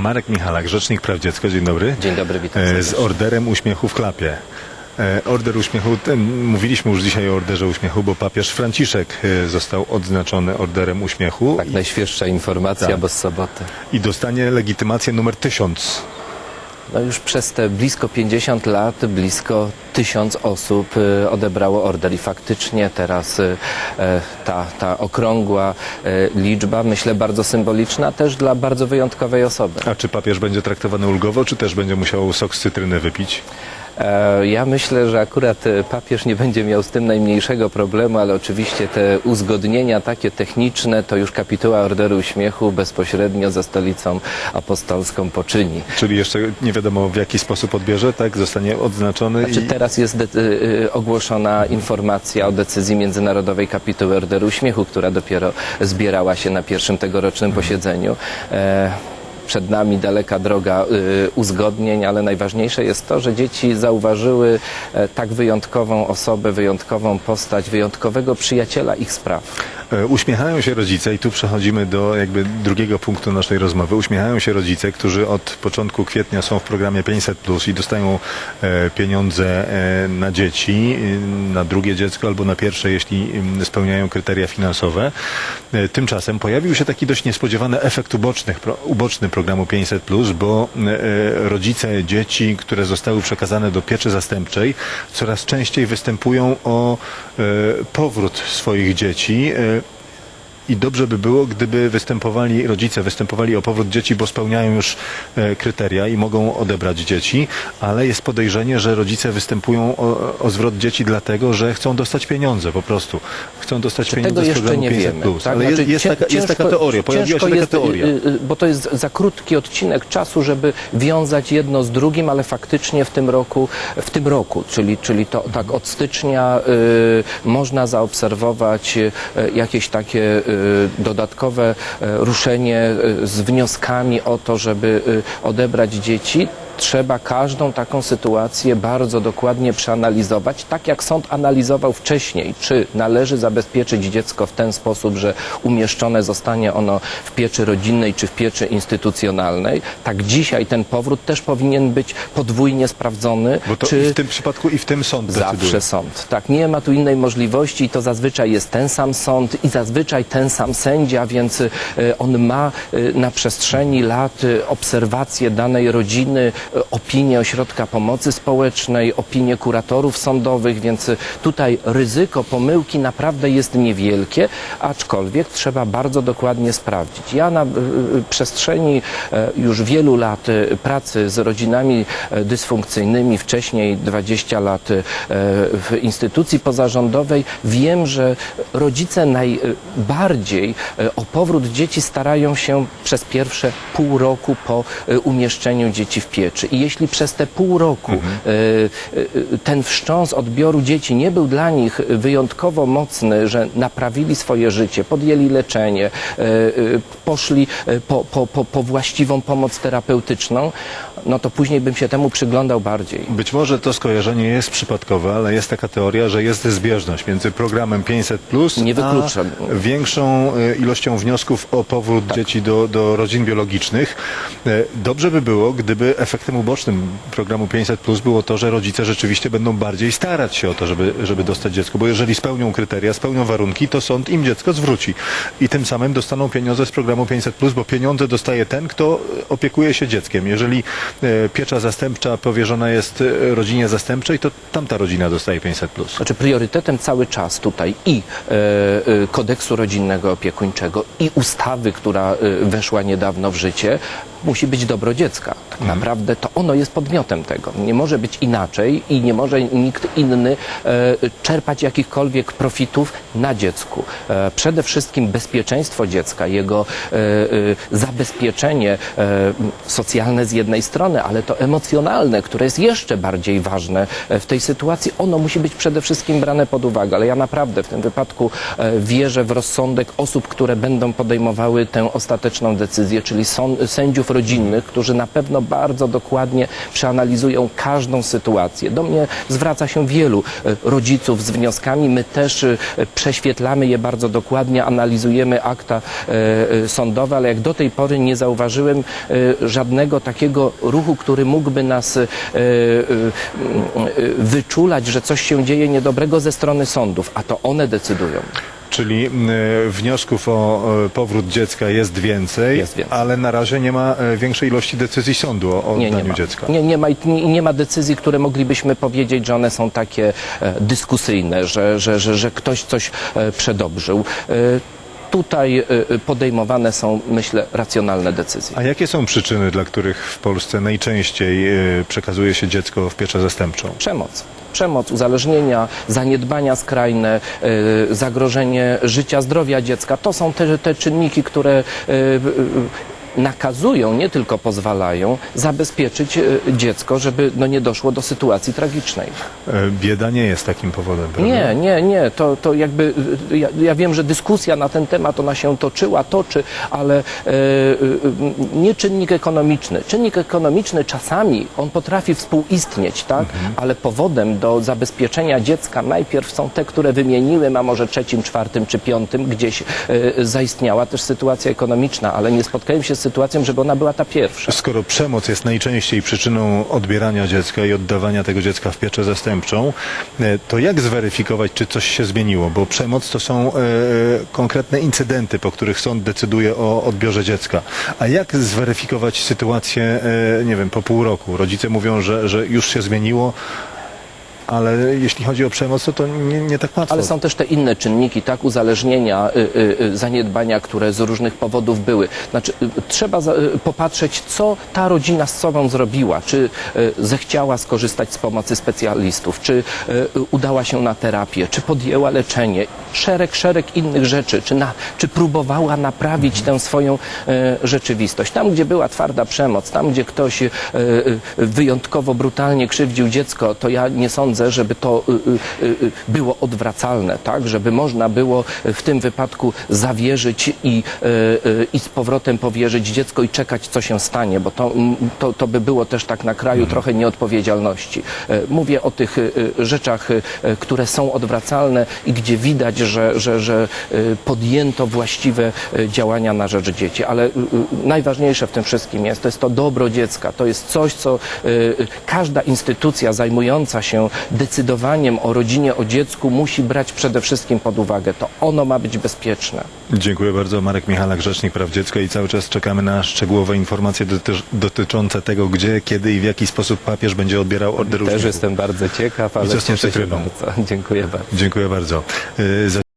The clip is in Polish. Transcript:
Marek Michalak, Rzecznik Praw Dziecka. Dzień dobry. Dzień dobry, witam E, Z orderem uśmiechu w klapie. E, Order uśmiechu, ten, mówiliśmy już dzisiaj o orderze uśmiechu, bo papież Franciszek e, został odznaczony orderem uśmiechu Tak, najświeższa informacja, Tak. bo z soboty. i dostanie legitymację numer 1000. No już przez te blisko 50 lat blisko tysiąc osób y, odebrało order i faktycznie teraz y, e, ta, ta okrągła y, liczba, myślę bardzo symboliczna też dla bardzo wyjątkowej osoby. A czy papież będzie traktowany ulgowo, czy też będzie musiał sok z cytryny wypić? E, Ja myślę, że akurat e, papież nie będzie miał z tym najmniejszego problemu, ale oczywiście te uzgodnienia takie techniczne to już kapituła Orderu Uśmiechu bezpośrednio ze stolicą apostolską poczyni. Czyli jeszcze nie wiadomo w jaki sposób odbierze, tak? Zostanie odznaczony Znaczy i... teraz jest y, y, ogłoszona informacja o decyzji Międzynarodowej Kapituły Orderu Uśmiechu, która dopiero zbierała się na pierwszym tegorocznym posiedzeniu. E, przed nami daleka droga y, uzgodnień, ale najważniejsze jest to, że dzieci zauważyły e, tak wyjątkową osobę, wyjątkową postać, wyjątkowego przyjaciela ich spraw. E, Uśmiechają się rodzice i tu przechodzimy do jakby drugiego punktu naszej rozmowy. Uśmiechają się rodzice, którzy od początku kwietnia są w programie 500 plus i dostają e, pieniądze e, na dzieci, na drugie dziecko albo na pierwsze, jeśli m, spełniają kryteria finansowe. Tymczasem pojawił się taki dość niespodziewany efekt uboczny, uboczny programu 500 plus, bo rodzice dzieci, które zostały przekazane do pieczy zastępczej, coraz częściej występują o powrót swoich dzieci. I dobrze by było, gdyby występowali, rodzice występowali o powrót dzieci, bo spełniają już e, kryteria i mogą odebrać dzieci, ale jest podejrzenie, że rodzice występują o, o zwrot dzieci dlatego, że chcą dostać pieniądze po prostu. Chcą dostać pieniądze Tego z jeszcze programu nie 500+. wiemy. tak? Ale jest, Znaczy, jest, cię- taka, jest taka teoria, pojawiła się ciężko taka jest, teoria. y, y, Bo to jest za krótki odcinek czasu, żeby wiązać jedno z drugim, ale faktycznie w tym roku, w tym roku, czyli, czyli to tak od stycznia y, można zaobserwować y, jakieś takie y, dodatkowe y, ruszenie y, z wnioskami o to, żeby y, odebrać dzieci. Trzeba każdą taką sytuację bardzo dokładnie przeanalizować, tak jak sąd analizował wcześniej, czy należy zabezpieczyć dziecko w ten sposób, że umieszczone zostanie ono w pieczy rodzinnej czy w pieczy instytucjonalnej. Tak dzisiaj ten powrót też powinien być podwójnie sprawdzony, Bo to czy i w tym przypadku i w tym sąd decyduje. Zawsze sąd. Tak, nie ma tu innej możliwości i to zazwyczaj jest ten sam sąd i zazwyczaj ten sam sędzia, więc y, on ma y, na przestrzeni lat y, obserwacje danej rodziny, y, opinię ośrodka pomocy społecznej, opinię kuratorów sądowych, więc y, tutaj ryzyko pomyłki naprawdę jest niewielkie, aczkolwiek trzeba bardzo dokładnie sprawdzić. Ja na y, przestrzeni e, już wielu lat pracy z rodzinami e, dysfunkcyjnymi, wcześniej 20 lat e, w instytucji pozarządowej, wiem, że rodzice najbardziej e, o powrót dzieci starają się przez pierwsze pół roku po e, umieszczeniu dzieci w pieczy. I jeśli przez te pół roku e, e, ten wstrząs odbioru dzieci nie był dla nich wyjątkowo mocny, że naprawili swoje życie, podjęli leczenie, e, poszli po, po, po, po właściwą pomoc terapeutyczną, no to później bym się temu przyglądał bardziej. Być może to skojarzenie jest przypadkowe, ale jest taka teoria, że jest zbieżność między programem 500 plus Nie wykluczam. a większą e, ilością wniosków o powrót Tak. dzieci do, do rodzin biologicznych. E, Dobrze by było, gdyby efektem ubocznym programu 500 plus było to, że rodzice rzeczywiście będą bardziej starać się o to, żeby, żeby dostać dziecko, bo jeżeli spełnią kryteria, spełnią warunki, to sąd im dziecko zwróci i tym samym dostaną pieniądze z programu 500 plus, bo pieniądze dostaje ten, kto opiekuje się dzieckiem. Jeżeli piecza zastępcza powierzona jest e, rodzinie zastępczej, to tamta rodzina dostaje 500 plus. Znaczy priorytetem cały czas tutaj i e, e, kodeksu rodzinnego opiekuńczego i ustawy, która e, weszła niedawno w życie, musi być dobro dziecka. Tak naprawdę to ono jest podmiotem tego. Nie może być inaczej i nie może nikt inny e, czerpać jakichkolwiek profitów na dziecku. E, przede wszystkim bezpieczeństwo dziecka, jego e, e, zabezpieczenie e, socjalne z jednej strony, ale to emocjonalne, które jest jeszcze bardziej ważne e, w tej sytuacji, ono musi być przede wszystkim brane pod uwagę. Ale ja naprawdę w tym wypadku e, wierzę w rozsądek osób, które będą podejmowały tę ostateczną decyzję, czyli sąd, sędziów rodzinnych, którzy na pewno bardzo dokładnie przeanalizują każdą sytuację. Do mnie zwraca się wielu e, rodziców z wnioskami. My też e, prześwietlamy je bardzo dokładnie, analizujemy akta e, sądowe, ale jak do tej pory nie zauważyłem żadnego takiego ruchu, który mógłby nas wyczulać, że coś się dzieje niedobrego ze strony sądów, a to one decydują. Czyli e, wniosków o e, powrót dziecka jest więcej, Jest więcej. ale na razie nie ma e, większej ilości decyzji sądu o Nie, nie oddaniu ma. dziecka. Nie, nie, ma, i nie, nie ma decyzji, które moglibyśmy powiedzieć, że one są takie e, dyskusyjne, że, że, że, że ktoś coś e, przedobrzył. E, tutaj e, podejmowane są, myślę, racjonalne decyzje. A jakie są przyczyny, dla których w Polsce najczęściej e, przekazuje się dziecko w pieczę zastępczą? Przemoc. Przemoc, uzależnienia, zaniedbania skrajne, e, zagrożenie życia, zdrowia dziecka. To są te, te czynniki, które e, e, nakazują, nie tylko pozwalają, zabezpieczyć e, dziecko, żeby no, nie doszło do sytuacji tragicznej. E, Bieda nie jest takim powodem, prawda? Nie, nie, nie. To, to jakby, y, ja, ja wiem, że dyskusja na ten temat, ona się toczyła, toczy, ale e, e, nie czynnik ekonomiczny. Czynnik ekonomiczny czasami, on potrafi współistnieć, tak? Ale powodem do zabezpieczenia dziecka najpierw są te, które wymieniłem, a może trzecim, czwartym czy piątym gdzieś e, zaistniała też sytuacja ekonomiczna, ale nie spotkałem się z sytuacją, żeby ona była ta pierwsza. Skoro przemoc jest najczęściej przyczyną odbierania dziecka i oddawania tego dziecka w pieczę zastępczą, e, to jak zweryfikować, czy coś się zmieniło? Bo przemoc to są e, konkretne incydenty, po których sąd decyduje o odbiorze dziecka. A jak zweryfikować sytuację, e, nie wiem, po pół roku? Rodzice mówią, że, że już się zmieniło, ale jeśli chodzi o przemoc, to to nie, nie tak łatwo. Ale są też te inne czynniki, tak, uzależnienia, y, y, y, zaniedbania, które z różnych powodów były. Znaczy, y, trzeba za, y, popatrzeć, co ta rodzina z sobą zrobiła. Czy y, zechciała skorzystać z pomocy specjalistów, czy y, y, udała się na terapię, czy podjęła leczenie. Szereg, szereg innych rzeczy. Czy, na, czy próbowała naprawić tę swoją y, rzeczywistość. Tam, gdzie była twarda przemoc, tam, gdzie ktoś y, y, wyjątkowo brutalnie krzywdził dziecko, to ja nie sądzę, żeby to y, y, y, było odwracalne, tak? Żeby można było w tym wypadku zawierzyć i, i z powrotem powierzyć dziecko i czekać, co się stanie, bo to, mm, to, to by było też tak na kraju trochę nieodpowiedzialności. Y, Mówię o tych rzeczach, które są odwracalne i gdzie widać, że, że, że podjęto właściwe działania na rzecz dzieci. Ale najważniejsze w tym wszystkim jest, to jest to dobro dziecka. To jest coś, co każda instytucja zajmująca się decydowaniem o rodzinie, o dziecku musi brać przede wszystkim pod uwagę. To ono ma być bezpieczne. Dziękuję bardzo. Marek Michalak, Rzecznik Praw Dziecka i cały czas czekamy na szczegółowe informacje doty- dotyczące tego, gdzie, kiedy i w jaki sposób papież będzie odbierał order Też jestem bardzo ciekaw, ale cieszę się bardzo. Dziękuję bardzo. Dziękuję bardzo. Y,